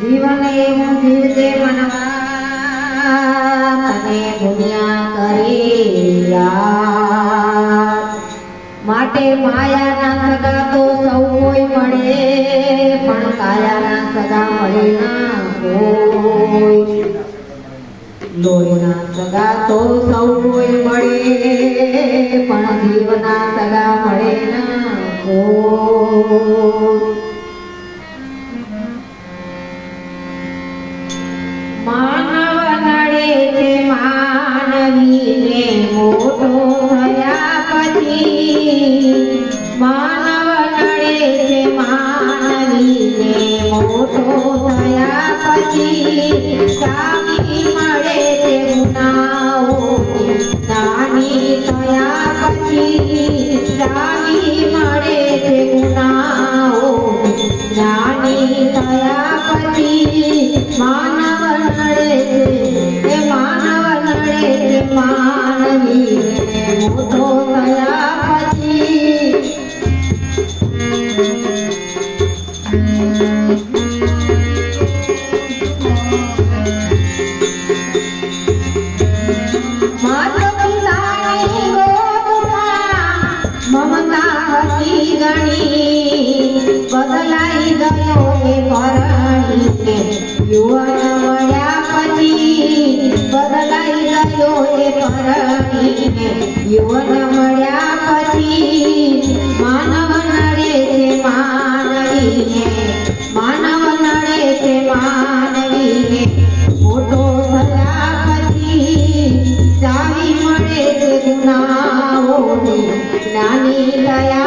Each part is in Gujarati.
જીવન એવું યાદ. માટે માયાના સગા તો સૌ કોઈ મળે, પણ કાયાના સગા મળે ના કોઈ લોહીના સગા તો સૌ કોઈ મળે, પણ જીવના સગા મળે ના માનવ નડે છે માનવીને બદલાઈ ગયો એ પરણીને યુવાન મળ્યા પછી બદલાઈ ગયો એ પરણીને યુવાન મળ્યા પછી માનવ નડે છે માનવીને. માનવ નડે છે માનવીને. મોટો થયા પછી ચાવી મળે છે ગુનાઓની નાની થયા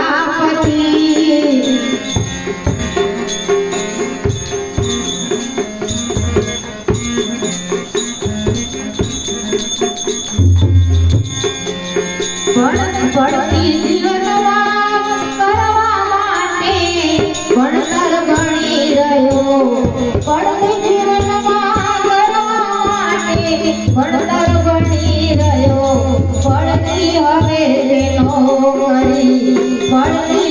ભણતી હવે છે નોકરી ભણતી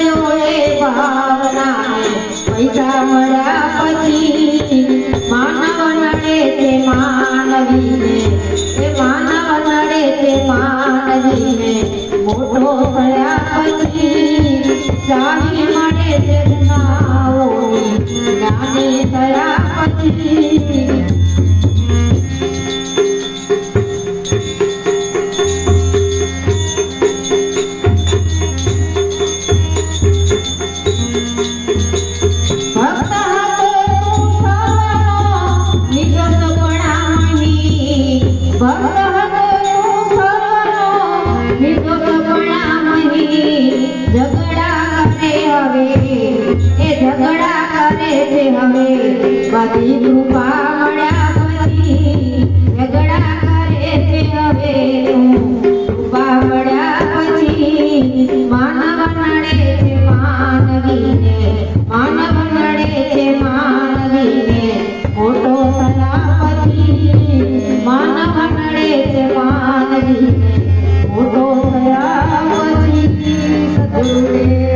ભાવનાને. પૈસા મળ્યા પછી માનવ નડે છે માનવીને એ માનવ નડે મોટો થયા પછી બધી કૃપા મળ્યા પછી ઝઘડા કરે છે હવે કૃપા મળ્યા પછી માનવ નડે છે માનવીને માનવ નડે છે માનવીને મોટો સલાહ પછી માનવ છે માનવીને. Thank you.